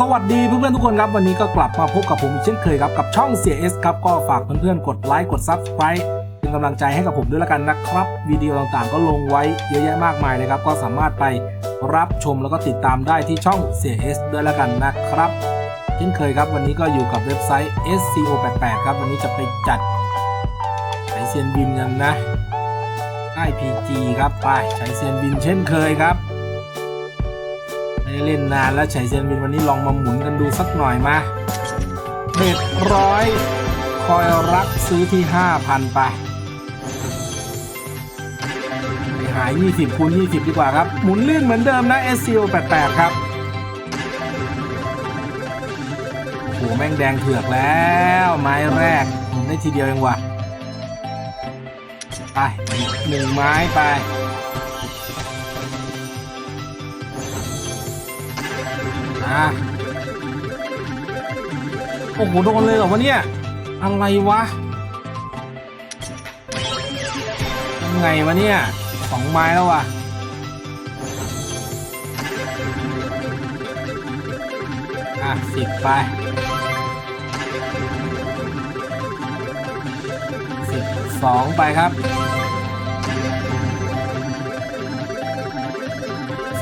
สวัสดีเพื่อนๆทุกคนครับวันนี้ก็กลับมาพบกับผมเช่นเคยครับกับช่อง CS ครับก็ฝากเพื่อนๆกดไลค์กด Subscribe เป็นกำลังใจให้กับผมด้วยละกันนะครับ วิดีโอต่างๆ ก็ลงไว้เยอะแยะมากมายเลยครับ ก็สามารถไปรับชมแล้วก็ติดตามได้ที่ช่อง CS ด้วยละกันนะครับ เช่นเคยครับวันนี้ก็อยู่กับเว็บไซต์ SCO88 ครับวันนี้จะไปจัดใช้เซียนบินกันนะ IPG ครับไปใช้เซียนบินเช่นเคยครับ ไม่ได้เล่นนานแล้วฉายเซียนบินวันนี้ลองมาหมุนกันดูสักหน่อยมาเบ็ดร้อยคอยรักซื้อที่ 5,000 ไปไปหาย 20คูณ20 ดีกว่าครับ หมุนเลื่นเหมือนเดิมนะ SCO 88 ครับโหแม่งแดงเถือกแล้ว ไม้แรกหมุนได้ทีเดียวเองว่ะ ไปหนึ่งไม้ไป โอ้โห โดนเลยเหรอวะเนี่ย อะไรวะ ยังไงวะเนี่ยสองไม้แล้ววะอะสิบไปสิบสองไปครับ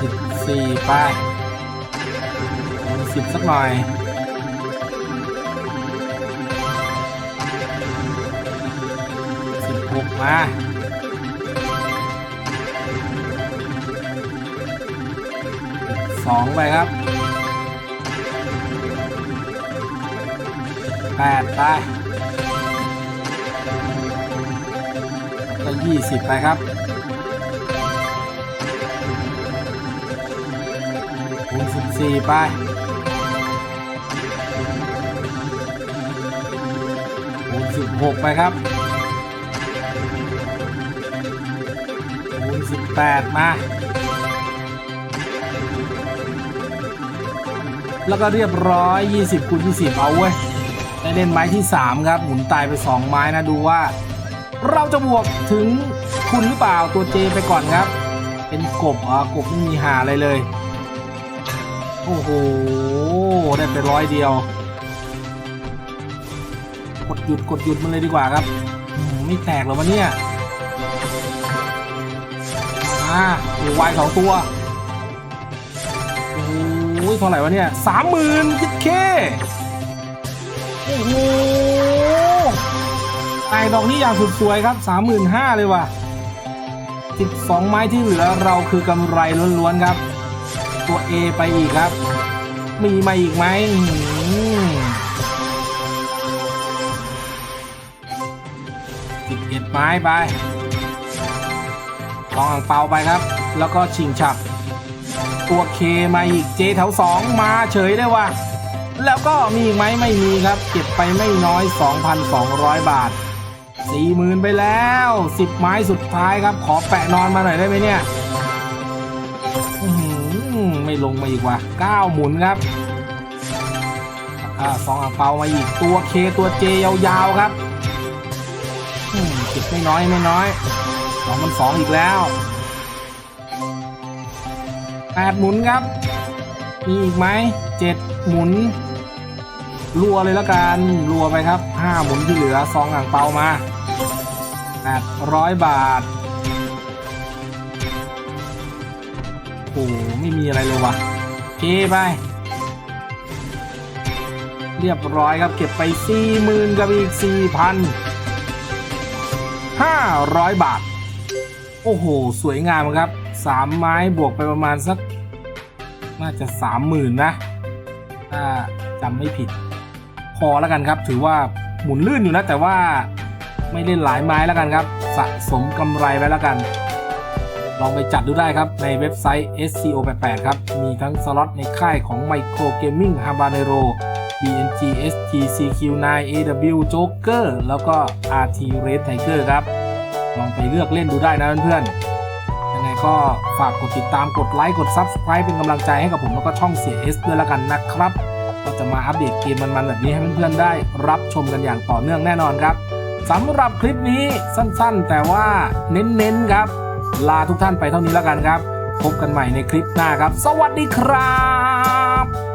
สิบสี่ไป สิบสักหน่อยสิบหกมาสองไปครับแปดไปก็ยี่สิบไปครับคูณสิบสี่ไป 16 ไปครับคูณ18 มา แล้วก็เรียบร้อย 20คูณ20 เอาเว้ยได้เล่นไม้ที่ 3 ครับ หมุนตายไป 2 ไม้นะดูว่า เราจะบวกถึงคุณหรือเปล่าตัวเจไปก่อนครับ เป็นกบอะกบไม่มีหาอะไรเลย โอ้โห ได้ไปร้อยเดียว กดหยุดกดหยุดมันเลยดีกว่าครับไม่แตกหรอวะเนี่ยอ่าโอ้วายสองตัวโอ้ยเท่าไหร่วะเนี่ยสามหมื่นคิดเคโอ้โหไอดอกนี้อย่างสุดสวยครับสามหมื่นห้าเลยว่ะสิบสองไม้ที่เหลือเราคือกำไรล้วนๆครับ ตัว A ไปอีกครับ มีมาอีกไหม สิบเอ็ดไม้ไปลองอ่างเปาไปครับ แล้วก็ชิงฉับ ตัวเคมาอีกเจแถวสองมาเฉยได้ว่ะ แล้วก็มีอีกไหมไม่มีครับ เก็บไปไม่น้อย 2,200 บาท 40,000 ไปแล้ว 10 ไม้สุดท้ายครับ ขอแปะนอนมาหน่อยได้ไหมเนี่ยไม่ลงมาอีกว่ะ9หมุนครับอ่าสองอ่างเปามาอีกตัวเคตัวเจยาวๆครับ ไม่น้อยไม่น้อยสองมันสองอีกแล้วแปดหมุนครับ มีอีกไหมเจ็ดหมุน รัวเลยแล้วกันรัวไปครับห้าหมุนที่เหลือซองอ่างเปามาแปดร้อยบาทโอ้โหไม่มีอะไรเลยว่ะเคไป เรียบร้อยครับเก็บไปสี่หมื่นกับอีกสี่พัน 500 บาท โอ้โห สวยงามครับ 3 ไม้บวกไปประมาณสัก น่าจะ 30,000 นะ ถ้าจำไม่ผิด พอแล้วกันครับ ถือว่าหมุนลื่นอยู่นะ แต่ว่าไม่เล่นหลายไม้แล้วกันครับ สะสมกำไรไว้แล้วกัน ลองไปจัดดูได้ครับ ในเว็บไซต์ SCO88 ครับ มีทั้งสล็อตในค่ายของ Micro Gaming Habanero BNG ST CQ9 AW Joker แล้วก็ RT Red Tiger ครับ ลองไปเลือกเล่นดูได้นะเพื่อนๆ ยังไงก็ฝากกดติดตามกดไลค์กด Subscribe เป็นกำลังใจให้กับผมแล้วก็ช่องเสีย S ด้วยล้วกันนะครับ ก็จะมาอัปเดตเกมมันๆแบบนี้ให้เพื่อนๆได้รับชมกันอย่างต่อเนื่องแน่นอนครับสำหรับคลิปนี้สั้นๆ แต่ว่าเน้นๆครับ ลาทุกท่านไปเท่านี้แล้วกันครับ พบกันใหม่ในคลิปหน้าครับ สวัสดีครับ